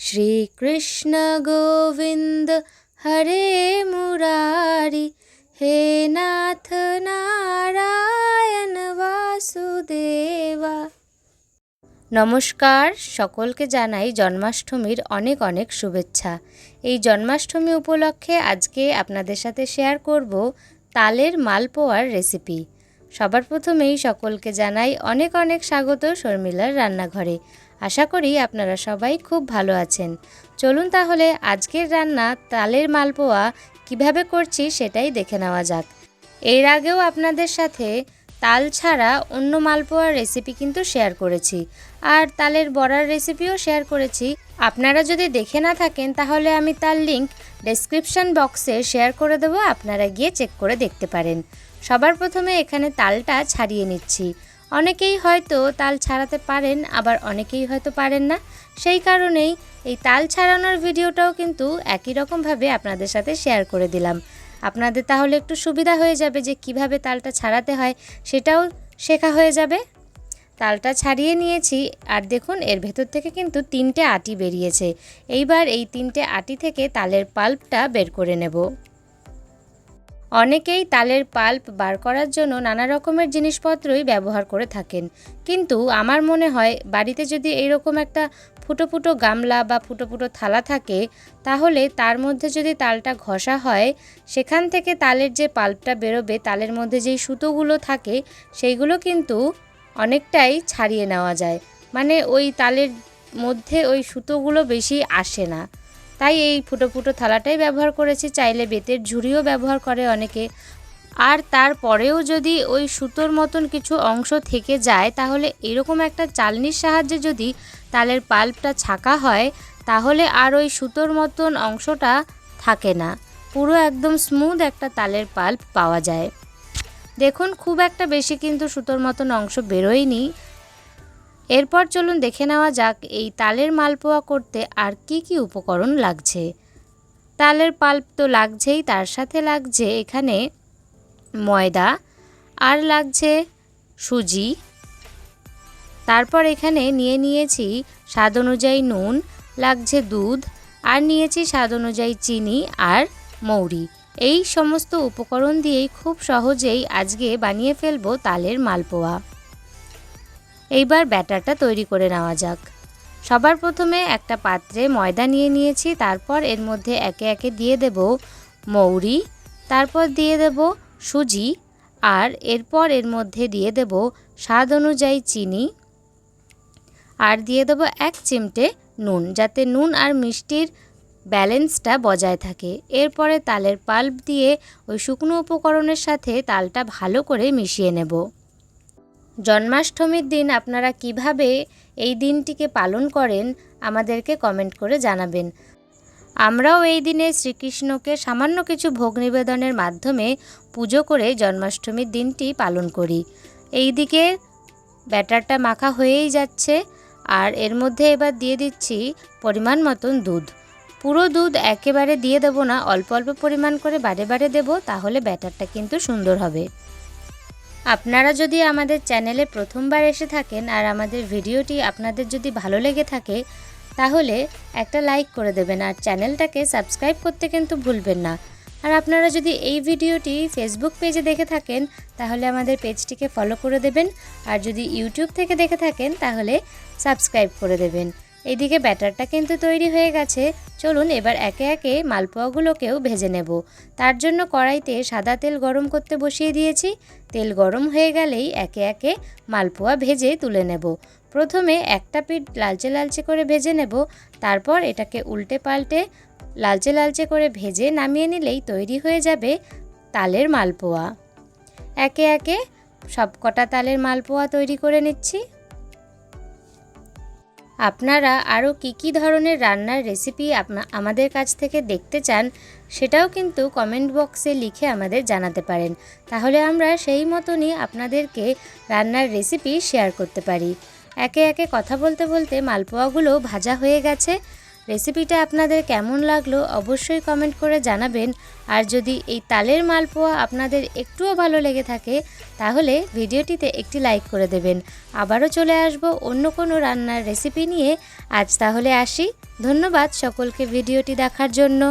শ্রীকৃষ্ণ গোবিন্দ হরে মুরারি, হে নাথ নারায়ণ বাসুদেবা। নমস্কার, সকলকে জানাই জন্মাষ্টমীর অনেক অনেক শুভেচ্ছা। এই জন্মাষ্টমী উপলক্ষে আজকে আপনাদের সাথে শেয়ার করব তালের মালপোয়ার রেসিপি। সবার প্রথমেই সকলকে জানাই অনেক অনেক স্বাগত শর্মিলার রান্নাঘরে। আশা করি আপনারা সবাই খুব ভালো আছেন। চলুন তাহলে আজকের রান্না তালের মালপোয়া কীভাবে করছি সেটাই দেখে নেওয়া যাক। এর আগেও আপনাদের সাথে তাল ছাড়া অন্য মালপোয়ার রেসিপি কিন্তু শেয়ার করেছি। আর তালের বড়ার রেসিপিও শেয়ার করেছি। আপনারা যদি দেখে না থাকেন, তাহলে আমি তার লিংক ডেসক্রিপশন বক্সে শেয়ার করে দেবো। আপনারা গিয়ে চেক করে দেখতে পারেন। সবার প্রথমে এখানে তালটা ছাড়িয়ে নিচ্ছি। অনেকেই হয়তো তাল ছাড়াতে পারেন, আবার অনেকেই হয়তো পারেন না। সেই কারণেই এই তাল ছাড়ানোর ভিডিওটাও কিন্তু একই রকমভাবে আপনাদের সাথে শেয়ার করে দিলাম। আপনাদের তাহলে একটু সুবিধা হয়ে যাবে যে কীভাবে তালটা ছাড়াতে হয়, সেটাও শেখা হয়ে যাবে। তালটা ছাড়িয়ে নিয়েছি, আর দেখুন, এর ভেতর থেকে কিন্তু তিনটে আটি বেরিয়েছে। এইবার এই তিনটে আটি থেকে তালের পাল্পটা বের করে নেব। অনেকেই তালের পাল্প বার করার জন্য নানা রকমের জিনিসপত্রই ব্যবহার করে থাকেন। কিন্তু আমার মনে হয় বাড়িতে যদি এইরকম একটা ফুটো ফুটো গামলা বা ফুটো ফুটো থালা থাকে, তাহলে তার মধ্যে যদি তালটা ঘষা হয়, সেখান থেকে তালের যে পাল্পটা বেরোবে, তালের মধ্যে যেই সুতোগুলো থাকে, সেইগুলো কিন্তু অনেকটাই ছাড়িয়ে নেওয়া যায়। মানে ওই তালের মধ্যে ওই সুতোগুলো বেশি আসে না। তাই এই ফুটো ফুটো থালাটাই ব্যবহার করেছি। চাইলে বেতের ঝুড়িও ব্যবহার করে অনেকে। আর তারপরেও যদি ওই সুতোর মতন কিছু অংশ থেকে যায়, তাহলে এরকম একটা চালনির সাহায্যে যদি তালের পাল্পটা ছাকা হয়, তাহলে আর ওই সুতোর মতন অংশটা থাকে না। পুরো একদম স্মুথ একটা তালের পাল্প পাওয়া যায়। দেখুন, খুব একটা বেশি কিন্তু সুতোর মতন অংশ বেরোয়নি। এরপর চলুন দেখে নেওয়া যাক এই তালের মালপোয়া করতে আর কি কি উপকরণ লাগছে। তালের পাল্প তো লাগছেই, তার সাথে লাগছে এখানে ময়দা, আর লাগছে সুজি। তারপর এখানে নিয়ে নিয়েছি স্বাদ অনুযায়ী নুন, লাগছে দুধ, আর নিয়েছি স্বাদ অনুযায়ী চিনি আর মৌরি। এই সমস্ত উপকরণ দিয়েই খুব সহজেই আজকে বানিয়ে ফেলব তালের মালপোয়া। এইবার ব্যাটারটা তৈরি করে নেওয়া যাক। সবার প্রথমে একটা পাত্রে ময়দা নিয়ে নিয়েছি, তারপর এর মধ্যে একে একে দিয়ে দেব মৌরি, তারপর দিয়ে দেব সুজি, আর এরপর এর মধ্যে দিয়ে দেব স্বাদ অনুযায়ী চিনি, আর দিয়ে দেবো এক চিমটে নুন, যাতে নুন আর মিষ্টির ব্যালেন্সটা বজায় থাকে। এরপরে তালের পাল্প দিয়ে ওই শুকনো উপকরণের সাথে তালটা ভালো করে মিশিয়ে নেব। জন্মাষ্টমীর দিন আপনারা কীভাবে এই দিনটিকে পালন করেন, আমাদেরকে কমেন্ট করে জানাবেন। আমরাও এই দিনে শ্রীকৃষ্ণকে সামান্য কিছু ভোগ নিবেদনের মাধ্যমে পুজো করে জন্মাষ্টমীর দিনটি পালন করি। এই দিকে ব্যাটারটা মাখা হয়েই যাচ্ছে, আর এর মধ্যে এবার দিয়ে দিচ্ছি পরিমাণ মতন দুধ। পুরো দুধ একেবারে দিয়ে দেবো না, অল্প অল্প পরিমাণ করে বারে বারে দেবো, তাহলে ব্যাটারটা কিন্তু সুন্দর হবে। আপনারা যদি আমাদের চ্যানেলে প্রথমবার এসে থাকেন আর আমাদের ভিডিওটি আপনাদের যদি ভালো লেগে থাকে, তাহলে একটা লাইক করে দেবেন আর চ্যানেলটাকে সাবস্ক্রাইব করতে কিন্তু ভুলবেন না। আর আপনারা যদি এই ভিডিওটি ফেসবুক পেজে দেখে থাকেন, তাহলে আমাদের পেজটিকে ফলো করে দেবেন। আর যদি ইউটিউব থেকে দেখে থাকেন, তাহলে সাবস্ক্রাইব করে দেবেন। এদিকে ব্যাটারটা কিন্তু তৈরি হয়ে গেছে। চলুন এবার একে একে মালপোয়াগুলোকেও ভেজে নেব। তার জন্য কড়াইতে সাদা তেল গরম করতে বসিয়ে দিয়েছি। তেল গরম হয়ে গেলেই একে একে মালপোয়া ভেজে তুলে নেব। প্রথমে একটা পিঠ লালচে লালচে করে ভেজে নেব। তারপর এটাকে উল্টে পাল্টে লালচে লালচে করে ভেজে নামিয়ে নিলেই তৈরি হয়ে যাবে তালের মালপোয়া। একে একে সব কটা তালের মালপোয়া তৈরি করে নিচ্ছি। আপনারা আরও কী কী ধরনের রান্নার রেসিপি আমাদের কাছ থেকে দেখতে চান, সেটাও কিন্তু কমেন্ট বক্সে লিখে আমাদের জানাতে পারেন। তাহলে আমরা সেই মতনই আপনাদেরকে রান্নার রেসিপি শেয়ার করতে পারি। একে একে কথা বলতে বলতে মালপোয়াগুলো ভাজা হয়ে গেছে। রেসিপিটা আপনাদের কেমন লাগল অবশ্যই কমেন্ট করে জানাবেন। আর যদি এই তালের মালপোয়া আপনাদের একটুও ভালো লেগে থাকে, তাহলে ভিডিওটিতে একটি লাইক করে দেবেন। আবারও চলে আসব অন্য কোনো রান্নার রেসিপি নিয়ে। আজ তাহলে আসি। ধন্যবাদ সকলকে ভিডিওটি দেখার জন্য।